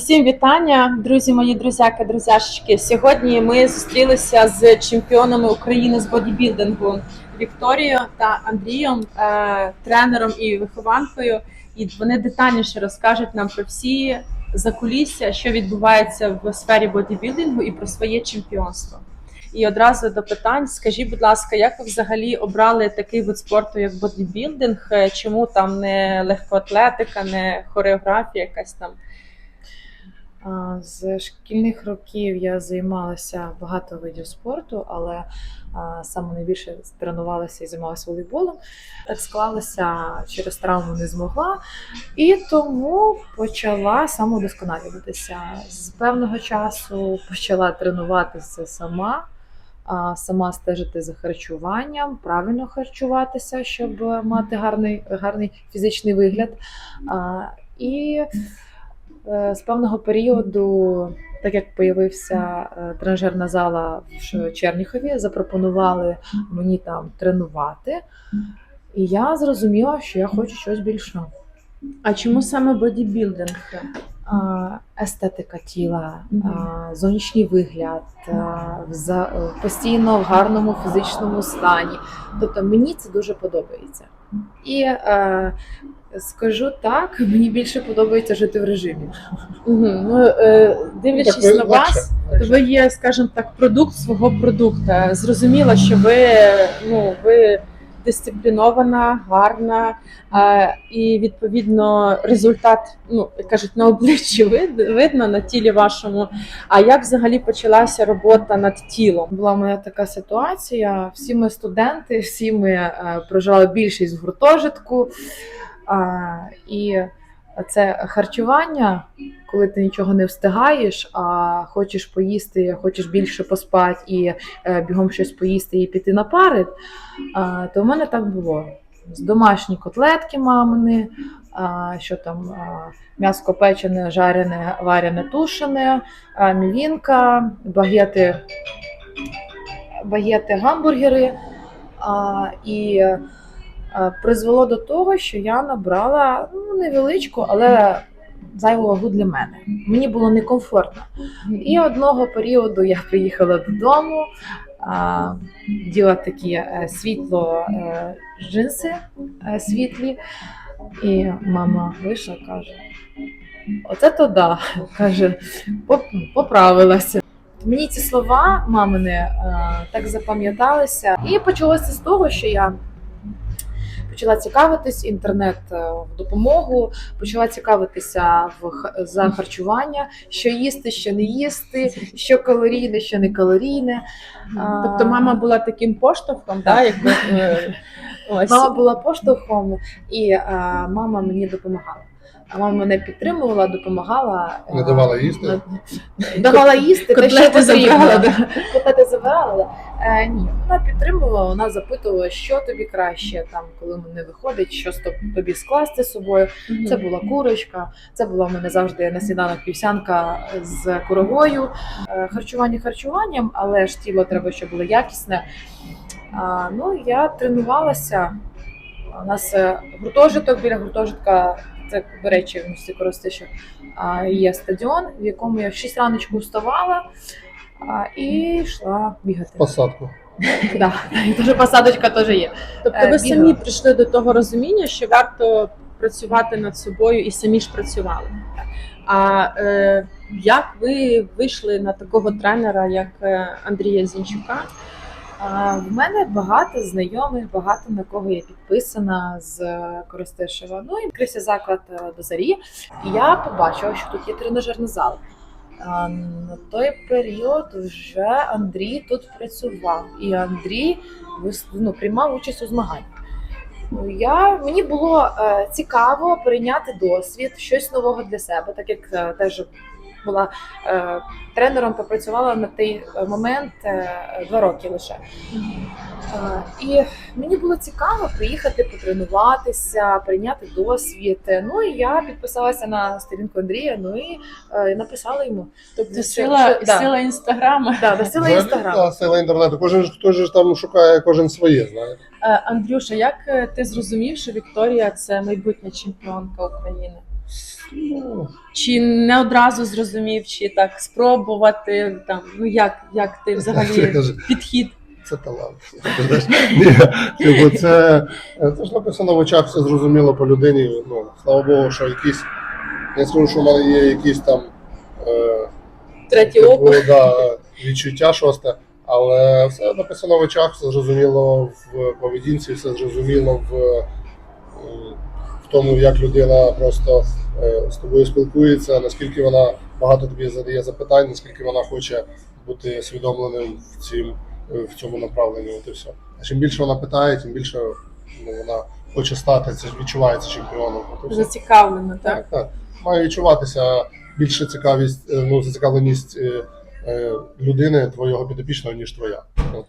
Усім вітання, друзі, мої друзяки, друзяшечки. Сьогодні ми зустрілися з чемпіонами України з бодібілдингу Вікторією та Андрієм, е, тренером і вихованкою. І вони детальніше розкажуть нам про всі закулісся, що відбувається в сфері бодібілдингу і про своє чемпіонство. І одразу до питань, скажіть, будь ласка, як ви взагалі обрали такий вид спорту, як бодібілдинг? Е, Чому там не легкоатлетика, не хореографія якась там? З шкільних років я займалася багато видів спорту, але саме найбільше тренувалася і займалася волейболом. Так склалося через травму не змогла, і тому почала самовдосконалюватися. З певного часу почала тренуватися сама. Сама стежити за харчуванням, правильно харчуватися, щоб мати гарний, гарний фізичний вигляд. І з певного періоду, так як появився е, тренажерна зала в Черніхові, запропонували мені там тренувати. І я зрозуміла, що я хочу щось більше. А чому саме бодібілдинг? Естетика тіла, зовнішній вигляд, е, постійно в гарному фізичному стані. Тобто мені це дуже подобається. І е, скажу так, мені більше подобається жити в режимі. Угу. Ну, е, дивлячись Так на вас, то ви є, скажімо так, продукт свого продукту. Зрозуміло, що ви, ну, ви дисциплінована, гарна, е, і відповідно результат, ну кажуть, на обличчі вид, видно на тілі вашому. А як взагалі почалася робота над тілом? Була мене така ситуація. Всі ми студенти, всі ми е, проживали більшість в гуртожитку. І це харчування, коли ти нічого не встигаєш, а хочеш поїсти, хочеш більше поспати і е, бігом щось поїсти і піти на пари, то в мене так було. З домашні котлетки мамини, а, що там а, м'ясо печене, жарене, варене, тушене, а, мівінка, багети, багети, гамбургери. А, і призвело до того, що я набрала ну, невеличку, але зайву вагу для мене. Мені було некомфортно. І одного періоду я приїхала додому, діла такі е, світло е, джинси е, світлі. І мама вийшла каже: Оце то да. каже, поправилася. Мені ці слова мамини е, так запам'яталися. І почалося з того, що я почала цікавитись інтернет е, в допомогу, почала цікавитися в за харчування, що їсти, що не їсти, що калорійне, що не калорійне. Тобто мама була таким поштовхом, да, якби е, ось. Мама була поштовхом, і мама мені допомагала. А мама мене підтримувала, допомагала. е, Не давала їсти? Давала їсти, те, що Котлети потрібно. Котлети забирала. Е, ні, вона підтримувала, вона запитувала, що тобі краще, там, коли не виходить, що тобі скласти з собою. Це була курочка, це була в мене завжди на сніданок півсянка з куровою. Е, Харчування харчуванням, але ж тіло треба, щоб було якісне. А, ну, я тренувалася. У нас е, гуртожиток біля гуртожитка, це, до речі, в місті Коростище, а, є стадіон, в якому я в 6 раночку вставала а, і йшла бігати. Посадку. Да, дуже посадочка теж є. Тобто Е, ви бігала. самі прийшли до того розуміння, що варто працювати над собою і самі ж працювали. А е, як ви вийшли на такого тренера, як е, Андрія Зінчука? В мене багато знайомих, багато на кого я підписана з е, Коростишева. Ну і відкрився заклад е, до зарі. Я побачила, що тут є тренажерний зал. На той період вже Андрій тут працював, і Андрій ну, приймав участь у змаганнях. Я, мені було е, цікаво прийняти досвід, щось нового для себе, так як теж була е, тренером, попрацювала на той е, момент е, два роки лише. Е, І мені було цікаво приїхати потренуватися, прийняти досвід. Ну і я підписалася на сторінку Андрія. Ну і е, написала йому. Тобто Що- сила, да. сила інстаграма. Да, до сила Взагалі, інстаграм. та, Сила інтернету. Кожен ж хто ж там шукає кожен своє, знає. Е, Андрюша, як е, ти зрозумів, що Вікторія це майбутня чемпіонка України? Ну, Чи не одразу зрозумів, чи так спробувати там? Ну як, як ти взагалі підхід? це талант. Ні, типу, це, це ж написано в очах, все зрозуміло по людині. Ну, слава Богу, що якісь. Я скажу, що в мене є якісь там е, Третє типу, да, відчуття шосте, але все написано в очах, все зрозуміло в поведінці, все зрозуміло в тому, як людина просто е, з тобою спілкується, наскільки вона багато тобі задає запитань, наскільки вона хоче бути усвідомленим в, цім, в цьому направленні. От і все. А чим більше вона питає, тим більше ну, вона хоче стати, це відчувається чемпіоном. Зацікавлено, так? Так, так. Має відчуватися більше цікавість, е, ну, зацікавленість е, е, людини, твого підопічного, ніж твоя.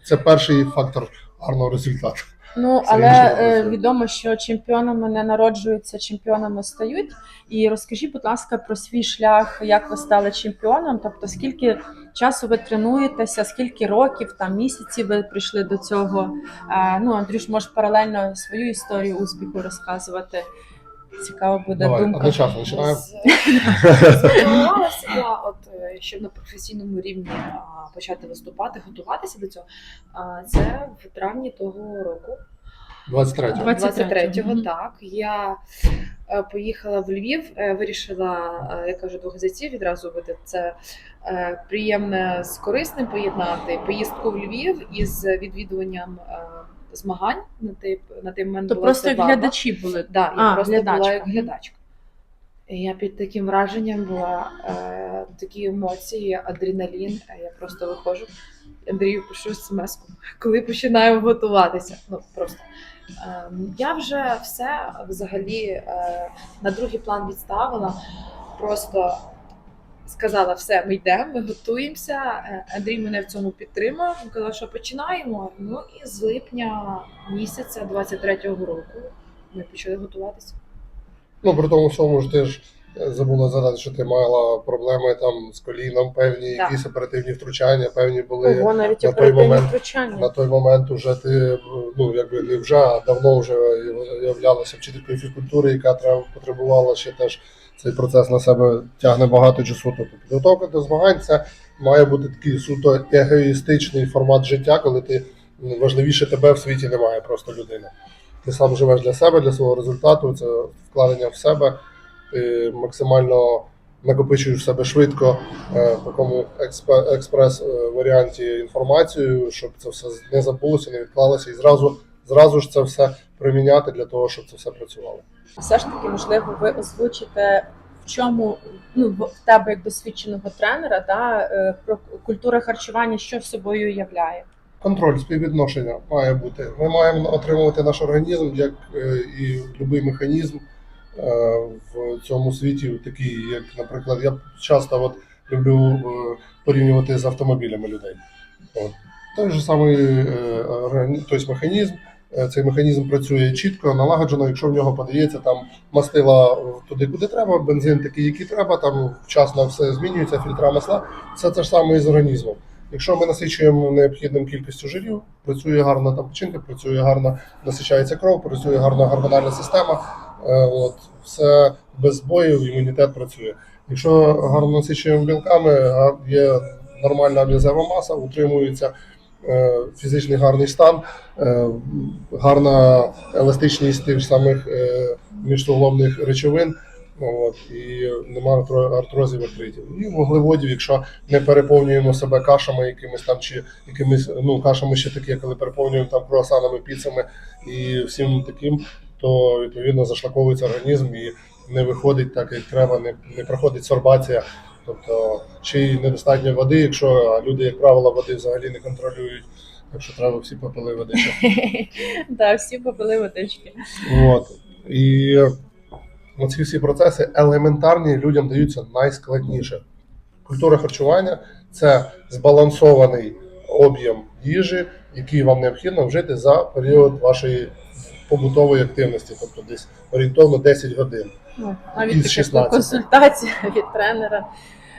Це перший фактор гарного результату. Ну Це але е, відомо, що чемпіонами не народжуються, чемпіонами стають. І розкажіть, будь ласка, про свій шлях, як ви стали чемпіоном. Тобто, скільки часу ви тренуєтеся, скільки років, там місяців ви прийшли до цього. Е, ну, Андрюш, може паралельно свою історію успіху розказувати. Цікаво буде Давай, думка. одночасно починаємо. Сформувалася я, от е, щоб на професійному рівні а, почати виступати, готуватися до цього. А, Це в травні того року, 23 23-го. 23-го, так. Я е, поїхала в Львів, е, вирішила, е, я кажу, двох зайців відразу бити. Це е, приємне з корисним поєднати поїздку в Львів із відвідуванням е, змагань на той, на той момент То була просто як глядачі були. Да, я просто глядачка. була як глядачка. І я під таким враженням була е, такі емоції, адреналін. Е, Я просто виходжу. Андрію пишу смс коли починаю готуватися. Ну просто е, я вже все взагалі е, на другий план відставила. Просто сказала, все, ми йдемо, ми готуємося. Е, Андрій мене в цьому підтримав. Він казав, що починаємо. Ну і з липня місяця 23-го року ми почали готуватися. Ну, при тому всьому ж ти ж забула задати, що ти мала проблеми там з коліном, певні Так. якісь оперативні втручання, певні були. Ого, навіть на той оперативні момент- втручання. На той момент уже ти ну якби не вже, а давно вже являлася вчителькою фізкультури, яка треба потребувала ще теж цей процес на себе тягне багато часу. Тобто підготовка до змагань це має бути такий суто егоїстичний формат життя, коли ти ну, важливіше тебе в світі немає, просто людина. Ти сам живеш для себе, для свого результату, це вкладення в себе, ти максимально накопичуєш в себе швидко е, в такому експрес-варіанті інформацію, щоб це все не забулося, не відклалося, і зразу, зразу ж це все приміняти для того, щоб це все працювало. все ж таки, можливо, ви озвучите, в чому ну в тебе як досвідченого тренера, да, е, про культура харчування, що в собою являє. Контроль, співвідношення має бути. Ми маємо отримувати наш організм, як е, і будь-який механізм е, в цьому світі, такий, як, наприклад, я часто от люблю е, порівнювати з автомобілями людей. От. Той же самий е, органі- тобто механізм. е, Цей механізм працює чітко, налагоджено. Якщо в нього подається там мастила туди, куди треба, бензин такий, який треба, там вчасно все змінюється, фільтра масла. Це ж саме і з організмом. Якщо ми насичуємо необхідним кількістю жирів, працює гарна там печінка, працює гарно, насичається кров, працює гарна гормональна система. Е, От все без збоїв, імунітет працює. Якщо гарно насичуємо білками, є нормальна м'язева маса, утримується е, фізичний гарний стан, е, гарна еластичність тих самих міжсуглобних речовин. От, і немає артрозів артритів. І вуглеводів, якщо не переповнюємо себе кашами, якимись там чи якимись ну кашами ще такі, коли переповнюємо там круасанами, піцами і всім таким, то відповідно зашлаковується організм і не виходить так, як треба, не, не проходить сорбація. Тобто чи недостатньо води, якщо люди, як правило, води взагалі не контролюють. Так що треба всі попили води. Да, всі попили водички. От. І оці всі процеси елементарні людям даються найскладніше. Культура харчування це збалансований об'єм їжі, який вам необхідно вжити за період вашої побутової активності, тобто десь орієнтовно 10 годин. Ну, навіть Із 16. консультація від тренера.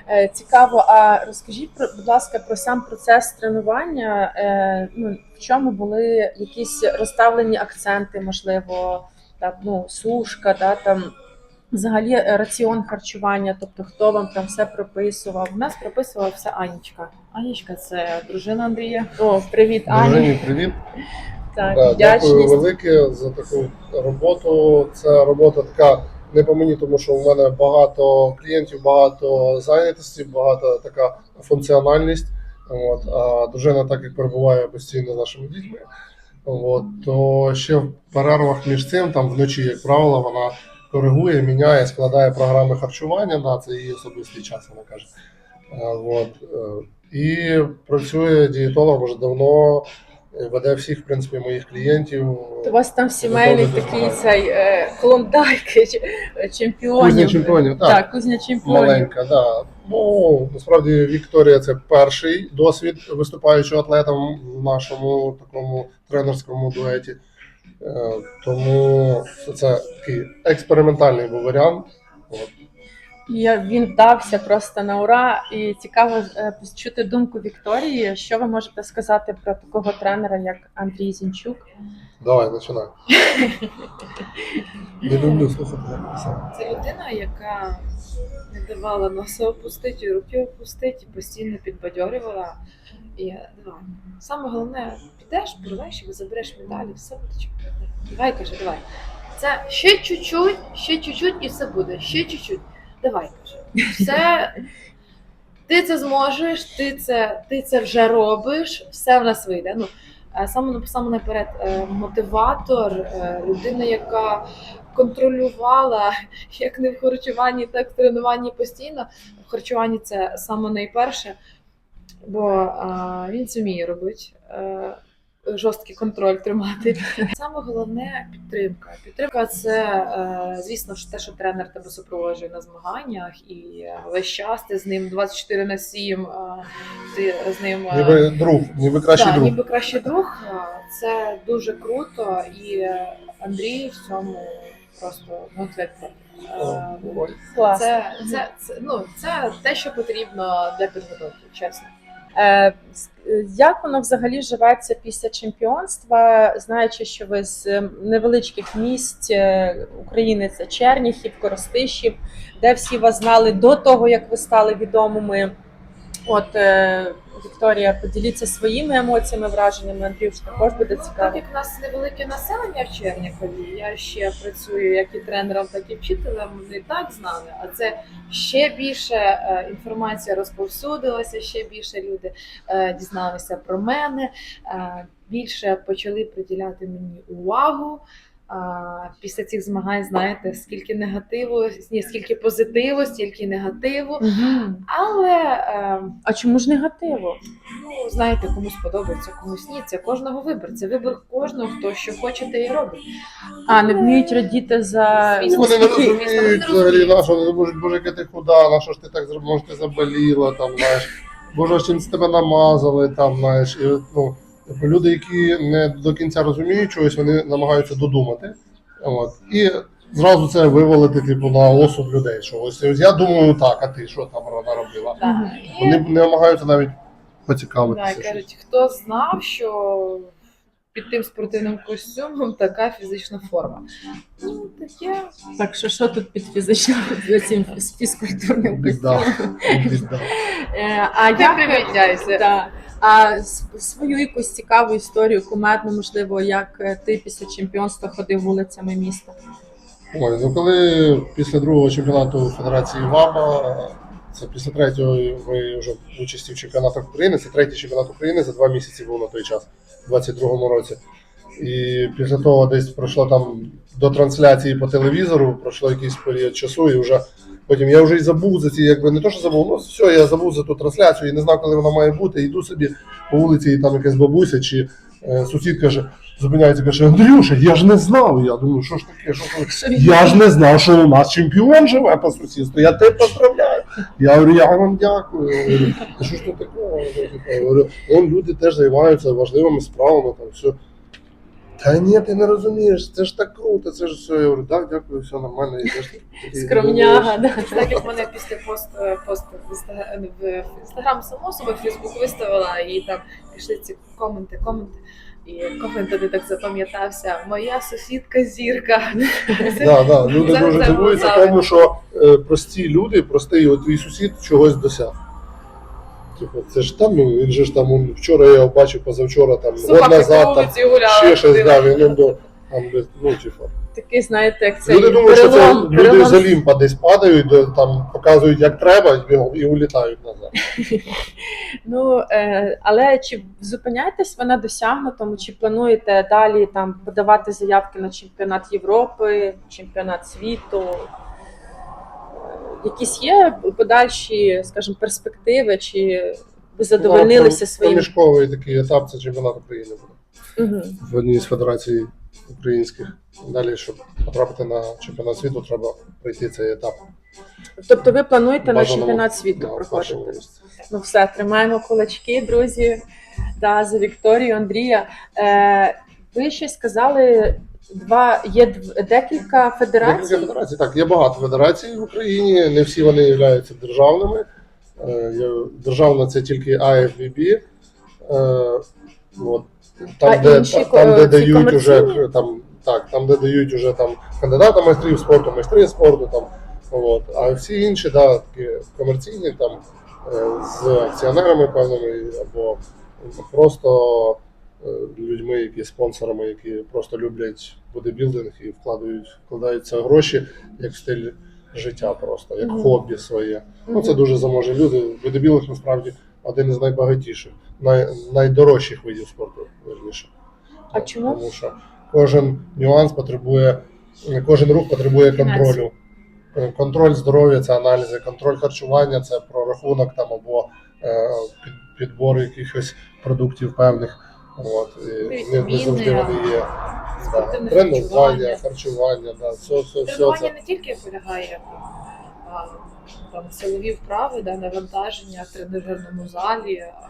Е, Цікаво, а розкажіть про, будь ласка, про сам процес тренування. Е, ну, в чому були якісь розставлені акценти, можливо, там, ну, сушка, да, там, Взагалі е, раціон харчування, тобто хто вам там все прописував. У нас прописувала все Анічка. Анічка це дружина Андрія. О, привіт, Ані. Дружині, привіт. Так, Да, дякую вдячність. велике за таку роботу. Ця робота така не по мені, тому що в мене багато клієнтів, багато зайнятості, багато така функціональність. От, а дружина, так як перебуває постійно з нашими дітьми, от, то ще в перервах між цим, там вночі, як правило, вона коригує, міняє, складає програми харчування. Да, це її особистий час, вона каже. Е, От, е, і працює дієтолог вже давно, веде всіх, в принципі, моїх клієнтів. У вас там сімейний такий цей е, клондайки е, чемпіонів. Кузня чемпіонів, так. Так, кузня чемпіонів. Маленька, да. Ну, насправді Вікторія це перший досвід виступаючого атлета в нашому такому тренерському дуеті. Е, Тому це такий експериментальний був варіант. От. І він вдався просто на ура. І цікаво е, почути думку Вікторії. Що ви можете сказати про такого тренера, як Андрій Зінчук? Давай, починай. Не люблю слухати. Це людина, яка не давала носа опустити, руки опустити, постійно підбадьорювала. І давай. Саме головне, підеш, порвеш і забереш медалі, все буде чекати. Давай, каже, давай. Це ще чуть-чуть, ще чуть-чуть і все буде. Ще чуть-чуть. Давай, каже. Все. Ти це зможеш, ти це, ти це вже робиш, все в нас вийде. Ну, е, саме, саме наперед, е, мотиватор, е, людина, яка контролювала як не в харчуванні, так в тренуванні постійно. В харчуванні це саме найперше, бо а, він це вміє робити. Жорсткий контроль тримати. Саме головне підтримка. Підтримка це, е, звісно ж, те, що тренер тебе супроводжує на змаганнях, і весь час ти з ним 24 на 7, е, ти з ним е, Ніби друг, ніби кращий так, друг. ніби кращий друг. Це дуже круто, і Андрій в цьому просто ну це це, це, це, ну, це те, що потрібно для підготовки, чесно. Е, Як воно взагалі живеться після чемпіонства, знаючи, що ви з невеличких місць е, України це Черніхів, Коростишів, де всі вас знали до того, як ви стали відомими. От е, Вікторія, поділіться своїми емоціями, враженнями. Андрюш, також буде Ну, так цікаво. як у нас невелике населення в Чернікові, я ще працюю як і тренером, так і вчителем. Не так знали, а це ще більше е, інформація розповсюдилася, ще більше люди е, дізналися про мене, е, більше почали приділяти мені увагу. А, після цих змагань знаєте, скільки негативу, ні, скільки позитиву, стільки негативу. Але е, А чому ж негативу? Ну, знаєте, комусь подобається, комусь ні. Це кожного вибір. Це вибір кожного, хто що хоче, те і робить. А, не вміють радіти за Звісно, Вони не успіхи. розуміють взагалі, на що вони можуть, боже, яка ти худа, на що ж ти так зробив, може ти заболіла, там, знаєш, боже, чим з тебе намазали, там, знаєш, і, ну, типу, люди, які не до кінця розуміють чогось, вони намагаються додумати. От, і зразу це вивалити, типу, на осуд людей. Що ось, ось я думаю так, а ти що там наробила? Да. Мгм. І, Вони не намагаються навіть поцікавитися. щось. кажуть, хто знав, що під тим спортивним костюмом така фізична форма. Ну, таке. Так що що тут під фізичним цим фізкультурним костюмом? Біда. Е, А як. Да. А свою якусь цікаву історію, кумедну, можливо, як е, ти після чемпіонства ходив вулицями міста? Ой, ну коли після другого чемпіонату Федерації ВАБА, це після третього ви вже участі в чемпіонатах України, це третій чемпіонат України за два місяці був на той час, у 22-му році. І після того десь пройшло там до трансляції по телевізору, пройшло якийсь період часу, і вже потім я вже й забув за ці, якби не то, що забув, ну все, я забув за ту трансляцію і не знав, коли вона має бути. Йду собі по вулиці, і там якась бабуся чи е, сусід каже, зупиняється, каже, Андрюша, я ж не знав. Я думаю, що ж таке, що? Я ж не знав, що у нас чемпіон живе по сусідству. Я тебе поздравляю. Я говорю, я вам дякую. Я говорю, «Та що ж тут такого? Я говорю, «Вон люди теж займаються важливими справами, там все. Та ні, ти не розумієш, це ж так круто, це ж все. Я говорю, так, дякую, все нормально. І теж такий Скромняга, да. Так як мене після пост, пост в Інстаграм, в Інстаграм само собою, в Фейсбук виставила, і там пішли ці коменти, коменти. І комент тоді так запам'ятався. Моя сусідка зірка. Да, да, люди дуже це дивуються правильно. тому, що е, прості люди, простий от твій сусід чогось досяг. Типу, це ж там, ну він же ж там он, вчора я його бачив, позавчора, там, год Собаки назад, там, вулиці гуляли. ще щось, да, він он до там, без- ну, типу. Такий, знаєте, як цей Люди думають, що це перелом, люди перелом з Олімпа десь падають, де, там показують, як треба, і, і улітають назад. Ну е, але чи зупиняєтесь ви на досягнутому, чи плануєте далі там подавати заявки на чемпіонат Європи, чемпіонат світу? Якісь є подальші, скажімо, перспективи, чи ви задовольнилися своїм? Проміжковий такий етап це чемпіонат України буде. Угу. в одній з федерацій українських. Далі, щоб потрапити на чемпіонат світу, треба пройти цей етап. Тобто ви плануєте на Бажано, чемпіонат світу да, першому проходити? місці. Ну все, тримаємо кулачки, друзі. Да, за Вікторію, Андрія. Е, ви ще сказали, два є дв- декілька федерацій. Декілька федерацій. Так, є багато федерацій в Україні, не всі вони являються державними. Е, є- Державна це тільки IFBB. Е, От. Там, А де, інші, там, де ці дають уже комерційні? там, так, там, де дають уже там кандидата майстрів спорту, майстри спорту. Там, от. А всі інші, да, такі комерційні, там, е, з акціонерами певними, або просто е, людьми, які спонсорами, які просто люблять бодибілдинг і вкладають, вкладаються гроші як стиль життя, просто як хобі своє. Ну це дуже заможні люди. Бодибілдинг насправді один із найбагатіших, най, найдорожчих видів спорту, верніше. А чому? Тому що кожен нюанс потребує, кожен рух потребує контролю. Е, Контроль здоров'я це аналізи, контроль харчування це прорахунок там або е, підбор якихось продуктів певних. От, і не, не завжди вони є. Да. Тренування, харчування. харчування, да, все, все, все Тренування це. не тільки полягає а, там силові вправи, да, навантаження в тренажерному залі. а,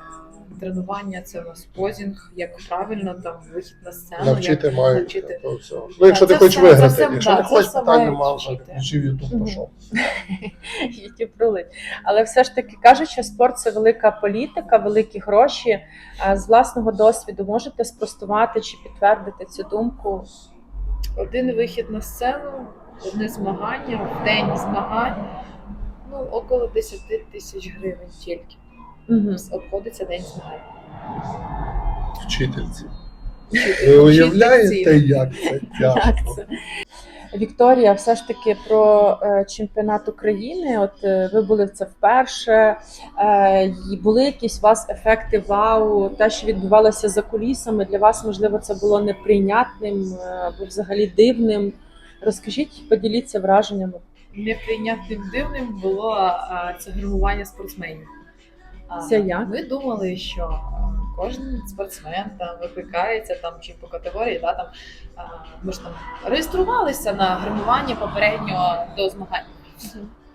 Тренування це у нас позінг, як правильно там вихід на сцену. Навчити як мають. навчити. то все. Ну, якщо це ти хочеш все- це виграти, все- якщо да, не це хочеш, все питань мають немає, вчити. включив Ютуб, Мгм. пішов. YouTube рулить. Але все ж таки кажуть, що спорт це велика політика, великі гроші. А З власного досвіду можете спростувати чи підтвердити цю думку? Один вихід на сцену, одне змагання, в день змагань. Ну, около 10 тисяч гривень тільки. Угу. Обходиться день змагань. Вчительці. Ви уявляєте, як це тяжко? Вікторія, все ж таки про е, чемпіонат України. От е, ви були це вперше. Е, були якісь у вас ефекти вау, те, що відбувалося за кулісами. Для вас можливо це було неприйнятним е, або взагалі дивним. Розкажіть, поділіться враженнями. неприйнятним дивним було це гримування спортсменів. А, Це як? Ми думали, що кожен спортсмен там викликається там чи по категорії, да, там, а, ми ж там реєструвалися на гримування попередньо до змагань.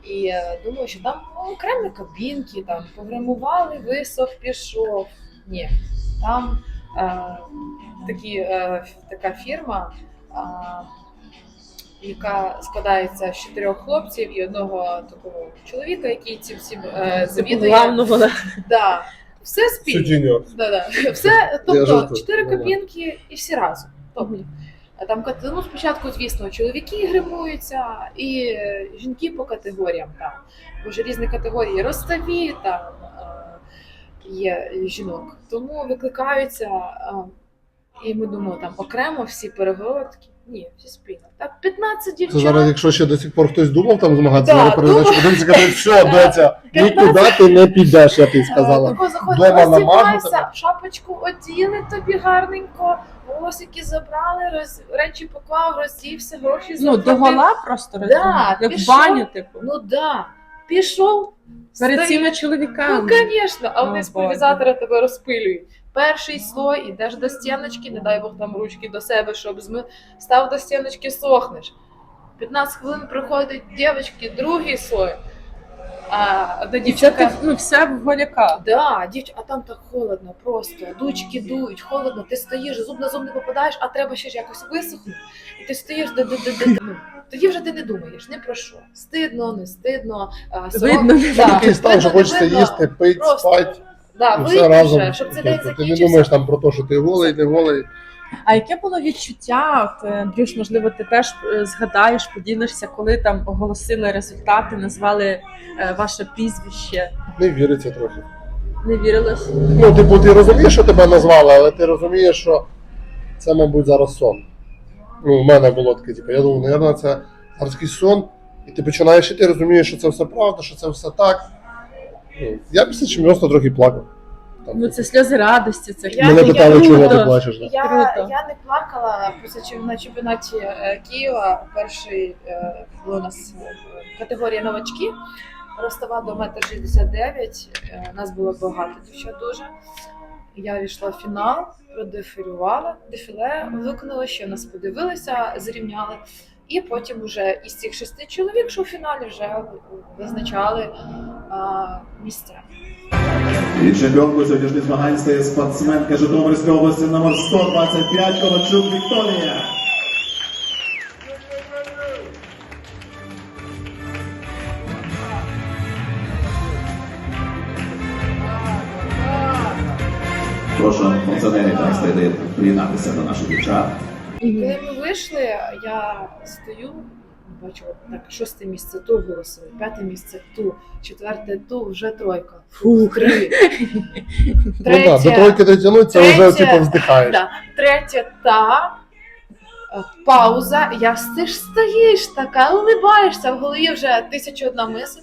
І думаю, що там ну, окремі кабінки, там погримували, висох, пішов. Ні, там е, такі, е, така фірма, е, яка складається з чотирьох хлопців і одного такого чоловіка, який цим всім е, завідує. Главного да. Да, все спільно. Да, да. Все, тобто жартую. чотири Нормально. кабінки і всі разом. Тобто, а там кат- ну, спочатку, звісно, чоловіки гримуються, і е, жінки по категоріям там. Бо ж різні категорії ростові там е, є жінок. Тому викликаються, е, і ми думаємо, там окремо всі перегородки. Ні, всі спільно. Так, 15 Це зараз, якщо ще до сих пор хтось думав там змагатися, Да, зараз передачу думав. один каже, все, Да. доця, нікуди ти не підеш, я тобі Е, сказала. Тако заходить, Дома намажу тебе. шапочку оділи тобі гарненько, волосики забрали, роз... речі поклав, роздівся, гроші Ну, заплатив. до гола просто Да, роздягнути, як в пішов. баню, типу. Ну да, пішов. Перед стоїть. цими Ну, звісно, а вони з Боже. пульвізатора тебе розпилюють. Перший слой, ідеш до стіночки, не дай Бог там ручки до себе, щоб зми... став до стіночки, сохнеш. 15 хвилин приходить дівчатки, другий слой. А І ти, ну, все в голяка. Да, дівч, а там так холодно, просто дучки дують, холодно, ти стоїш, зуб на зуб не попадаєш, а треба ще ж якось висохнути. І ти стоїш, де, де, де, де, де. Ну, тоді вже ти не думаєш, не про що. Стидно, не стидно, а, сором- Видно, Да, Такий стан, що хочеться їсти, пити, Просто. спати. Да, і вийти разом. вже, щоб цей день Тобто ти не закінчився. думаєш там про те, що ти голий, не голий. А яке було відчуття? От, е, Андрюш, можливо, ти теж е, згадаєш, поділишся, коли там оголосили результати, назвали е, ваше прізвище. Не віриться трохи. Не вірилось? Ну, типу, ти розумієш, що тебе назвали, але ти розумієш, що це, мабуть, зараз сон. Ну, у мене було таке, типу, я думаю, наверное, це зараз якийсь сон, і ти починаєш і ти розумієш, що це все правда, що це все так. Ну, я після чемпіонства трохи плакав. Там, Ну це сльози радості. Це Я- Мене я питали, чого ти плачеш. Да? Я, Круто. я не плакала після чим- на чемпіонаті е, Києва. Перший е, була у нас е, категорія новачки. Ростова до метр 69. Е, Нас було багато дівчат дуже. Я війшла в фінал, продефілювала, дефіле виконала, ще нас подивилися, зрівняли. І потім вже із цих шести чоловік, що в фіналі вже визначали а, місця. І чемпіонкою сьогоднішніх змагань стає спортсменка Житомирської області номер 125 Ковачук Вікторія. Прошу функціонерів та стайди приєднатися до наших дівчат. Коли ми вийшли, я стою, бачу, от так, шосте місце ту голосили, п'яте місце ту, четверте ту, вже тройка. Фух, три. Ну так, до тройки дотягнуть, це вже третє. типу вздихаєш. Да. Третя та. е, Пауза, я ти ж стоїш така, улибаєшся, в голові вже тисяча одна мисль.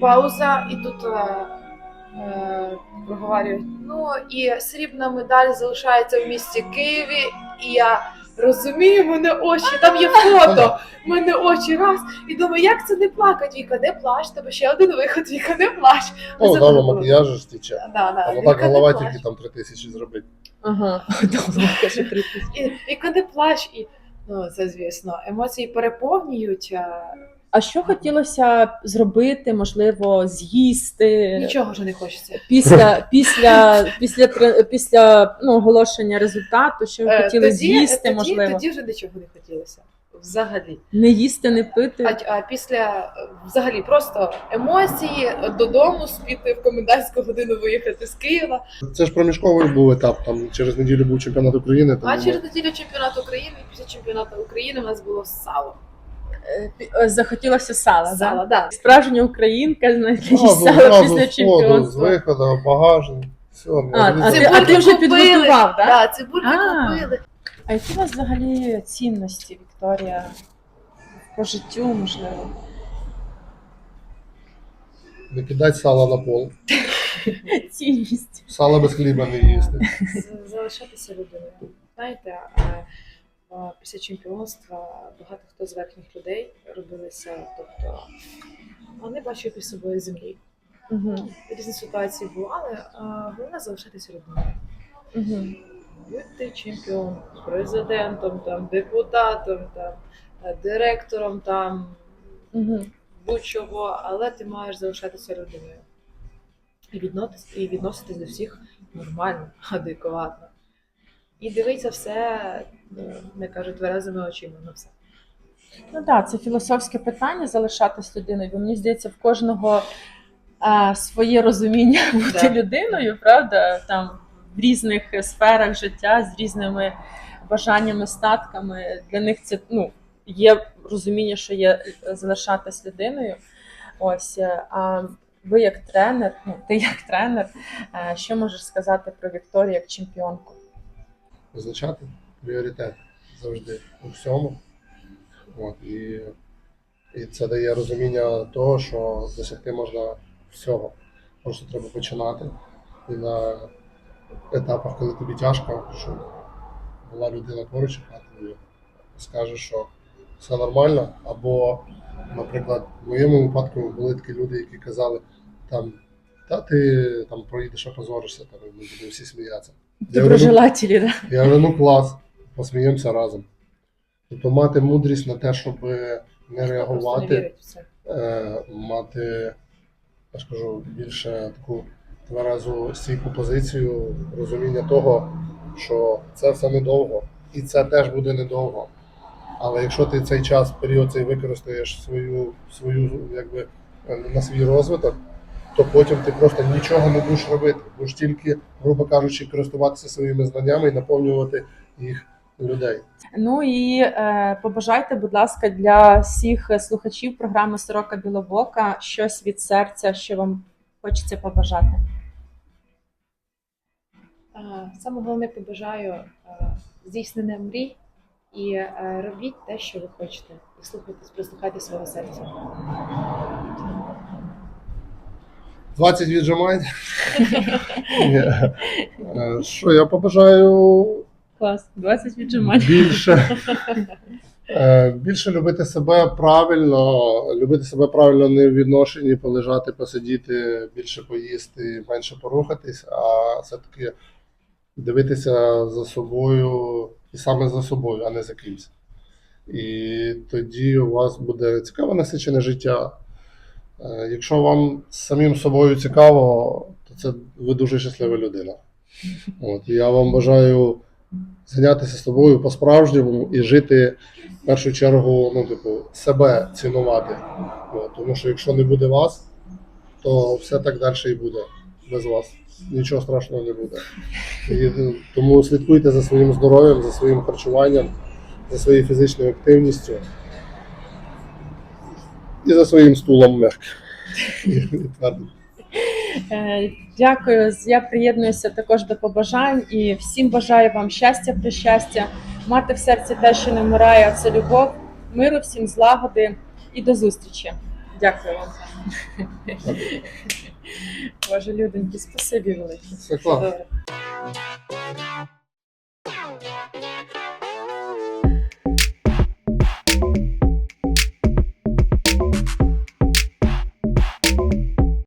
Пауза, і тут е, проговорюють. Ну і срібна медаль залишається в місті Києві, і я розумію, в мене очі, там є фото, в мене очі раз, і думаю, як це не плакати? Віка, не плач, тебе ще один виход, Віка, не плач. Ну, Це макіяж ж тіче. Да, да, Там Віка, голова тільки там три тисячі зробити. Ага. І, і плач, і ну це звісно, емоції переповнюють. А що хотілося б зробити, можливо, з'їсти Нічого вже не хочеться. після після після після ну, оголошення результату? Що ви Е, хотіли з'їсти, тоді, можливо, тоді вже нічого не хотілося. Взагалі. не їсти, не пити. А, а після е, взагалі просто емоції додому спіти в комендантську годину виїхати з Києва. Це ж проміжковий був етап. Там через неділю був чемпіонат України. Тому А через неділю чемпіонат України, після чемпіонату України у нас було сало. Е, Захотілося сала, да? Да. Справжня українка їсть сало після з ходу, з чемпіонства. виходу, багажник. Все, А, а, ти, а ти вже підготував, так? Да, цибульки А. купили. А які у вас взагалі цінності, Вікторія? По життю, можливо? Не кидати сало на пол. Цінність. Сало без хліба не їсти. залишатися людиною. Знаєте, після чемпіонства багато хто з верхніх людей робилися, тобто вони бачать під собою землі. Угу. Різні ситуації бували, а головне залишатися людиною. Угу. Будь ти чемпіон, президентом, там, депутатом, там, е, директором, там, Угу. будь-чого, але ти маєш залишатися людиною. І, відноситись, і відноситись до всіх нормально, адекватно. І дивитися все, не кажуть, тверезими очима на все. Ну так, це філософське питання залишатись людиною, бо мені здається, в кожного а, своє розуміння бути Да. людиною, правда? Там в різних сферах життя з різними бажаннями, статками. Для них це ну, є розуміння, що є е, залишатись людиною. Ось е, а ви як тренер, ну ти як тренер, е, що можеш сказати про Вікторію як чемпіонку? Визначати пріоритет завжди у всьому. От, і, і це дає розуміння того, що досягти можна всього. Просто треба починати. І на етапах, коли тобі тяжко, щоб була людина поруч, яка тобі скаже, що все нормально. Або, наприклад, в моєму випадку були такі люди, які казали, там, та ти там проїдеш, опозоришся, там, ми будемо всі сміятися. «Ну, я говорю, ну клас, посміємося разом. Тобто мати мудрість на те, щоб не не реагувати, вірить е, мати, я ж кажу, більше таку тверезу стійку позицію, розуміння того, що це все недовго, і це теж буде недовго. Але якщо ти цей час, період цей використаєш свою, свою якби, е, на свій розвиток, то потім ти просто нічого не будеш робити. Будеш тільки, грубо кажучи, користуватися своїми знаннями і наповнювати їх людей. Ну і е, побажайте, будь ласка, для всіх слухачів програми Сорока Білобока щось від серця, що вам хочеться побажати. Е, Саме головне побажаю е, здійснення мрій і е, робіть те, що ви хочете, і слухайте, прислухайте свого серця. 20 віджимань. Що я побажаю Клас, 20 віджимань. більше. е, Більше любити себе правильно, любити себе правильно не в відношенні, полежати, посидіти, більше поїсти, менше порухатись, а все-таки дивитися за собою і саме за собою, а не за кимсь. І тоді у вас буде цікаве насичене життя. Е, Якщо вам самим собою цікаво, то це ви дуже щаслива людина. От, я вам бажаю зайнятися собою по-справжньому і жити в першу чергу, ну, типу, себе цінувати. Тому що якщо не буде вас, то все так далі і буде без вас. Нічого страшного не буде. І, ну, тому слідкуйте за своїм здоров'ям, за своїм харчуванням, за своєю фізичною активністю і за своїм стулом м'яким. І твердим. Е, дякую. Я приєднуюся також до побажань і всім бажаю вам щастя, прищастя, мати в серці те, що не вмирає, а це любов, миру, всім злагоди і до зустрічі. Дякую вам. Боже, люденьки, спасибі велике. Все